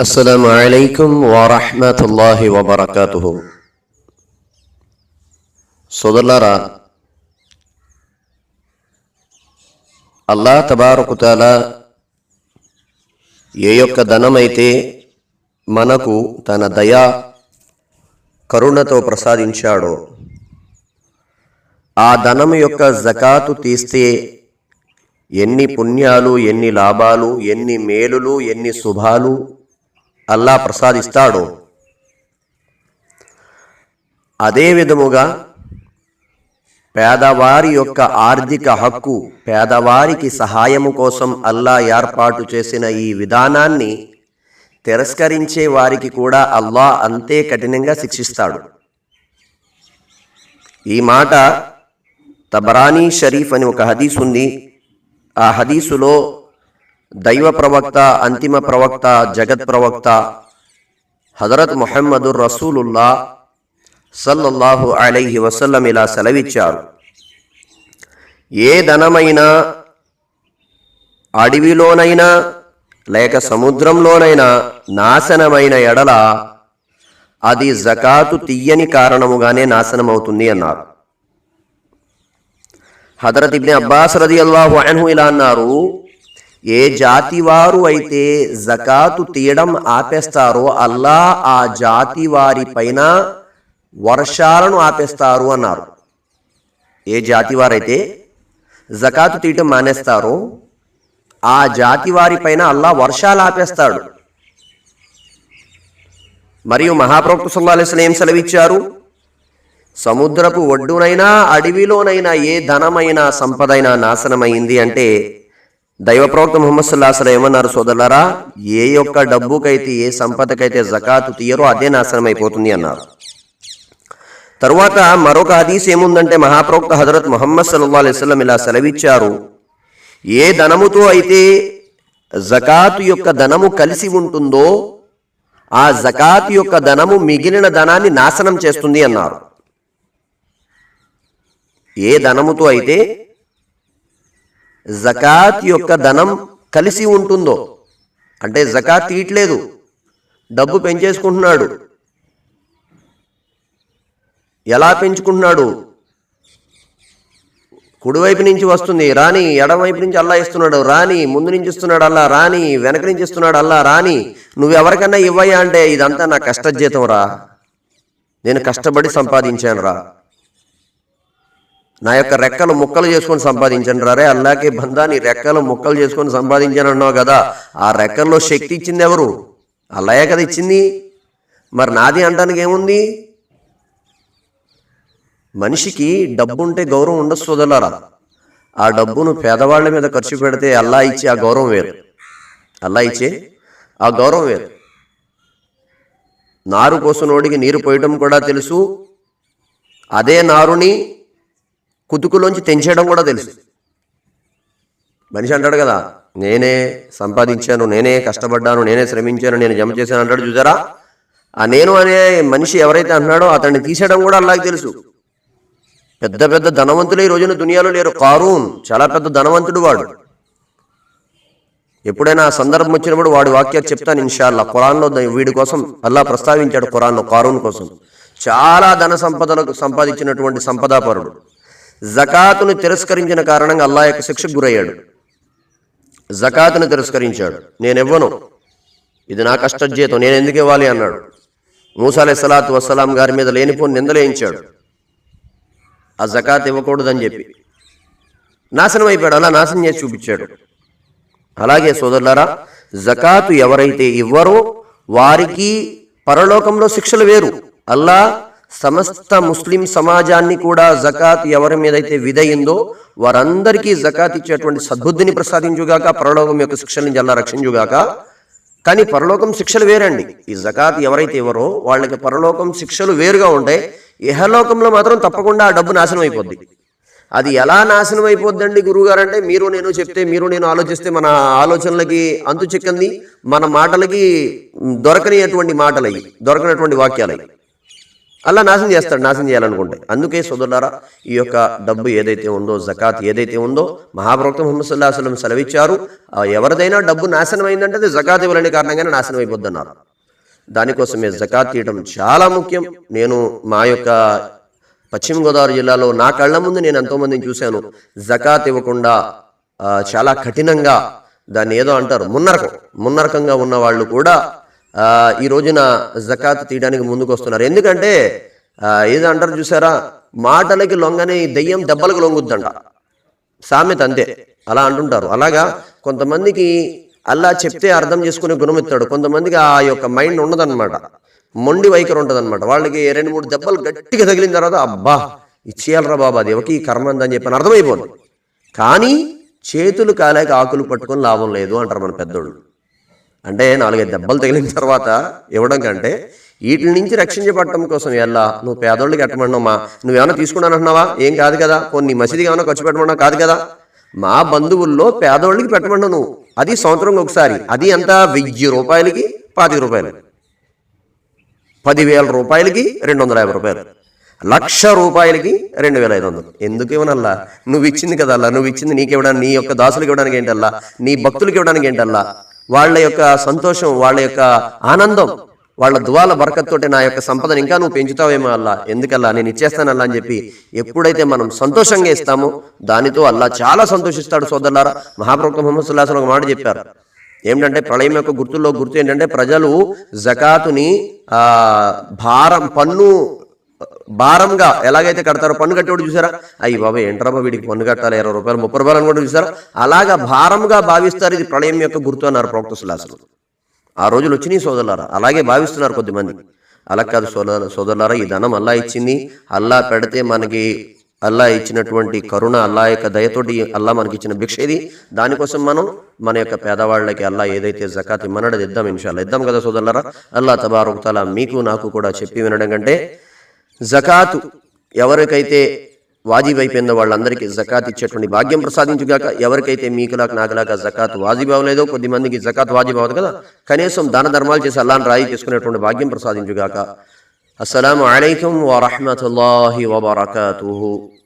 السلام عليكم ورحمة الله وبركاته సోదరులారా అల్లా తబారకుతాల ఏ యొక్క ధనమైతే మనకు తన దయా కరుణతో ప్రసాదించాడో ఆ ధనం యొక్క జకాతు తీస్తే ఎన్ని పుణ్యాలు ఎన్ని లాభాలు ఎన్ని మేలులు ఎన్ని శుభాలు అల్లా ప్రసాదిస్తాడు. అదే విధముగా పేదవారి యొక్క ఆర్థిక హక్కు పేదవారికి సహాయము కోసం అల్లా ఏర్పాటు చేసిన ఈ విధానాన్ని తిరస్కరించే వారికి కూడా అల్లా అంతే కఠినంగా శిక్షిస్తాడు. ఈ మాట తబరానీ షరీఫ్ అని ఒక హదీస్ ఉంది. ఆ హదీసులో దైవ ప్రవక్త అంతిమ ప్రవక్త జగత్ ప్రవక్త హజరత్ మొహమ్మదు రసూలుల్లా సల్లల్లాహు అలైహి వసల్లం ఇలా సెలవిచ్చారు. ఏ ధనమైనా అడవిలోనైనా లేక సముద్రంలోనైనా నాశనమైన ఎడల అది జకాతు తీయని కారణముగానే నాశనమవుతుంది అన్నారు. హజరత్ ఇబ్ని అబ్బాస్ రది అల్లాహు అన్హు ఇలా అన్నారు ఏ జాతి వారు అయితే జకాతు తీయడం ఆపేస్తారో అల్లా ఆ జాతి వారి పైన వర్షాలను ఆపేస్తారు అన్నారు. ఏ జాతి వారైతే జకాతు తీయటం మానేస్తారో ఆ జాతి వారి పైన అల్లా వర్షాలు ఆపేస్తాడు. మరియు మహాప్రవక్త సల్లా అలైస్లం ఏం సెలవిచ్చారు? సముద్రపు ఒడ్డునైనా అడవిలోనైనా ఏ ధనమైన సంపదైనా నాశనమైంది అంటే దైవ ప్రవక్త ముహమ్మద్ సల్లాహం ఏమన్నారు సోదరులారా ఏ యొక్క డబ్బుకైతే ఏ సంపదకైతే జకాతు తీయరో అదే నాశనం అయిపోతుంది అన్నారు. తరువాత మరొక హదీస్ ఏముందంటే మహాప్రవక్త హజరత్ ముహమ్మద్ సల్లూ అలైస్లం ఇలా సెలవిచ్చారు. ఏ ధనముతో అయితే జకాతు యొక్క ధనము కలిసి ఉంటుందో ఆ జకాతు యొక్క ధనము మిగిలిన ధనాన్ని నాశనం చేస్తుంది అన్నారు. ఏ ధనముతో అయితే జకాత్ యొక్క ధనం కలిసి ఉంటుందో? అంటే జకాత్ తీయట్లేదు. డబ్బు పెంచేసుకుంటున్నాడు. ఎలా పెంచుకుంటున్నాడు? కుడివైపు నుంచి వస్తుంది. రాని ఎడమవైపు నుంచి అల్లా ఇస్తున్నాడు. రాని ముందు నుంచి ఇస్తున్నాడు అల్లా. రాని వెనక నుంచి ఇస్తున్నాడు అల్లా. రాని నువ్వు ఇవ్వయా అంటే ఇదంతా నా కష్టజీతం రా. నేను కష్టపడి సంపాదించాను రా. నా యొక్క రెక్కలు ముక్కలు చేసుకొని సంపాదించండి రే అల్లాకే బంధాన్ని రెక్కలు ముక్కలు చేసుకొని సంపాదించాను అన్నావు కదా. ఆ రెక్కల్లో శక్తి ఇచ్చింది ఎవరు? అల్లయ్య కదా ఇచ్చింది. మరి నాది అంటానికి ఏముంది? మనిషికి డబ్బు ఉంటే గౌరవం ఉండదు సోదరులారా. ఆ డబ్బును పేదవాళ్ళ మీద ఖర్చు పెడితే అల్లా ఇచ్చే ఆ గౌరవం వేరు. అల్లా ఇచ్చే ఆ గౌరవం వేరు. నారు కోసం నోడికి నీరు పోయటం కూడా తెలుసు. అదే నారుని కుతుకులోంచి తెంచేయడం కూడా తెలుసు. మనిషి అంటాడు కదా నేనే సంపాదించాను నేనే కష్టపడ్డాను నేనే శ్రమించాను నేను జమ చేశాను అంటాడు చూసారా? ఆ నేను అనే మనిషి ఎవరైతే అంటున్నాడో అతన్ని తీసేయడం కూడా అలాగే తెలుసు. పెద్ద పెద్ద ధనవంతులు ఈ రోజున దునియాలో లేరు. కారూన్ చాలా పెద్ద ధనవంతుడు వాడు. ఎప్పుడైనా ఆ సందర్భం వచ్చినప్పుడు వాడి వాక్యాలు చెప్తాను ఇన్షాల్లా. ఖురాన్లో వీడి కోసం అల్లా ప్రస్తావించాడు ఖురాన్లో కారూన్ కోసం. చాలా ధన సంపదలకు సంపాదించినటువంటి సంపదాపరుడు. జకాతును తిరస్కరించిన కారణంగా అల్లా యొక్క శిక్షకు గురయ్యాడు. జకాతును తిరస్కరించాడు. నేను ఇవ్వను ఇది నా కష్టజీతం. నేను ఎందుకు ఇవ్వాలి? అన్నాడు. మూసాలే సలాతు వసలాం గారి మీద లేనిపోని నిందలేయించాడు. ఆ జకాత్ ఇవ్వకూడదని చెప్పి. నాశనం అయిపోయాడు. అలా నాశనం చేసి చూపించాడు. అలాగే సోదరులారా జకాతు ఎవరైతే ఇవ్వరో వారికి పరలోకంలో శిక్షలు వేరు. అల్లా సమస్త ముస్లిం సమాజాన్ని కూడా జకాత్ ఎవరి మీదైతే విధయిందో వారందరికీ జకాత్ ఇచ్చేటువంటి సద్బుద్ధిని ప్రసాదించుగాక పరలోకం యొక్క శిక్షల నుంచి అలా రక్షించుగాక. కానీ పరలోకం శిక్షలు వేరండి. ఈ జకాత్ ఎవరైతే ఇవ్వరో వాళ్ళకి పరలోకం శిక్షలు వేరుగా ఉంటాయి ఇహలోకంలో మాత్రం తప్పకుండా ఆ డబ్బు నాశనం అయిపోద్ది. అది ఎలా నాశనం అయిపోద్దండి గురువుగారు అంటే మీరు నేను చెప్తే మీరు నేను ఆలోచిస్తే మన ఆలోచనలకి అంతు చిక్కంది మన మాటలకి దొరకనిటువంటి మాటలయ్యి దొరకనటువంటి వాక్యాలయ్యి. అలా నాశనం చేస్తాడు నాశనం చేయాలనుకుంటే. అందుకే సోదరులారా ఈ యొక్క డబ్బు ఏదైతే ఉందో జకాత్ ఏదైతే ఉందో మహాప్రవక్త ముహమ్మద్ సుల్లా వసల్లం సెలవిచ్చారు ఎవరిదైనా డబ్బు నాశనం అయిందంటే అది జకాత్ ఇవ్వలేని కారణంగానే నాశనం అయిపోద్దన్నారు దానికోసమే జకాత్ తీయడం చాలా ముఖ్యం. నేను మా యొక్క పశ్చిమ గోదావరి జిల్లాలో నా కళ్ళ ముందు నేను ఎంతోమందిని చూశాను. జకాత్ ఇవ్వకుండా చాలా కఠినంగా దాన్ని ఏదో అంటారు మున్నరకం. మున్నరకంగా ఉన్న వాళ్ళు కూడా ఈ రోజున జకాత్ తీయడానికి ముందుకు వస్తున్నారు ఎందుకంటే ఏదో అంటారు చూసారా? మాటలకి లొంగని దెయ్యం దెబ్బలకు లొంగుద్దంట. సామెత అంతే. అలా అంటుంటారు. అలాగా కొంతమందికి అల్లా చెప్తే అర్థం చేసుకునే గుణం ఇస్తాడు కొంతమందికి ఆ యొక్క మైండ్ ఉండదన్నమాట. మొండి వైఖరి ఉంటుందన్నమాట. వాళ్ళకి రెండు మూడు దెబ్బలు గట్టిగా తగిలిన తర్వాత అబ్బా ఇచ్చేయాలరా బాబా దేవకి కర్మ అని చెప్పి అర్థమైపోతుంది కానీ చేతులు కాలేక ఆకులు పట్టుకొని లాభం లేదు అంటారు మన పెద్దోళ్ళు. అంటే నాలుగైదు దెబ్బలు తగిలిన తర్వాత ఇవ్వడం కంటే వీటి నుంచి రక్షించబడటం కోసం ఎలా నువ్వు పేదోళ్ళకి ఎట్టమన్నావా నువ్వేమైనా తీసుకున్నానంటున్నావా? ఏం కాదు కదా కొన్ని మసీదికి ఏమైనా ఖర్చు పెట్టమన్నావు కాదు కదా. మా బంధువుల్లో పేదోళ్ళకి పెట్టమన్నావు నువ్వు. అది సంవత్సరంకి ఒకసారి. అది ఎంత? వెయ్యి రూపాయలకి పాతిక రూపాయలు. పదివేల రూపాయలకి రెండు వందల యాభై రూపాయలు. లక్ష రూపాయలకి రెండు వేల ఐదు వందలు. ఎందుకు ఇవ్వనల్లా నువ్వు ఇచ్చింది కదా నువ్వు ఇచ్చింది నీకు ఇవ్వడానికి నీ యొక్క దాసులకు ఇవ్వడానికి ఏంటల్లా? నీ భక్తులకి ఇవ్వడానికి ఏంటల్లా? వాళ్ళ యొక్క సంతోషం వాళ్ళ యొక్క ఆనందం వాళ్ళ దువాల బరకత్తోటి నా యొక్క సంపదను ఇంకా నువ్వు పెంచుతావేమో అల్లా. ఎందుకల్లా? నేను ఇచ్చేస్తానల్లా అని చెప్పి ఎప్పుడైతే మనం సంతోషంగా ఇస్తామో దానితో అల్లా చాలా సంతోషిస్తాడు సోదరులారా. మహాప్రభు ముహమ్మద్ సుల్లాహం ఒక మాట చెప్పారు. ఏమిటంటే ప్రళయం యొక్క గుర్తుల్లో గుర్తు ఏంటంటే ప్రజలు జకాతుని ఆ భారం పన్ను భారంగా ఎలాగైతే కడతారో పన్ను కట్టేవాడు చూసారా? అయ్యి బాబా ఏంట్రాబా వీడికి పన్ను కట్టాలి ఇరవై రూపాయలు ముప్పై రూపాయలు కూడా చూసారా? అలాగా భారంగా భావిస్తారు ఇది ప్రళయం యొక్క గుర్తు అన్నారు ప్రవక్త సులాసలు ఆ రోజులు వచ్చినాయి సోదరులారా అలాగే భావిస్తున్నారు కొద్దిమంది. అలా కాదు సోదర సోదరులారా ఈ ధనం అల్లా ఇచ్చింది. అల్లా పెడితే మనకి అల్లా ఇచ్చినటువంటి కరుణ అల్లా యొక్క దయతోటి అల్లా మనకి ఇచ్చిన భిక్ష ఇది. దానికోసం మనం మన యొక్క పేదవాళ్ళకి అల్లా ఏదైతే జకాత్ ఇమ్మన్నాడో ఇద్దాం ఇన్షాల్లా. ఇద్దాం కదా సోదరులారా? అల్లా తబారుక్ మీకు నాకు కూడా చెప్పి వినడం కంటే జకాతు ఎవరికైతే వాజిబ్ అయిపోయిందో వాళ్ళందరికీ జకాత్ ఇచ్చేటువంటి భాగ్యం ప్రసాదించుగాక ఎవరికైతే మీకులాక నాకులాగా జకాత్ వాజిబ్ అవ్వలేదో కొద్ది మందికి జకాత్ వాజిబ్ అవ్వదు కదా? కనీసం దాన ధర్మాలు చేసి అల్లాని రాయి చేసుకునేటువంటి భాగ్యం ప్రసాదించుగాక. అస్సలం అయికం వరహమతుల్లాహి వబర్కూ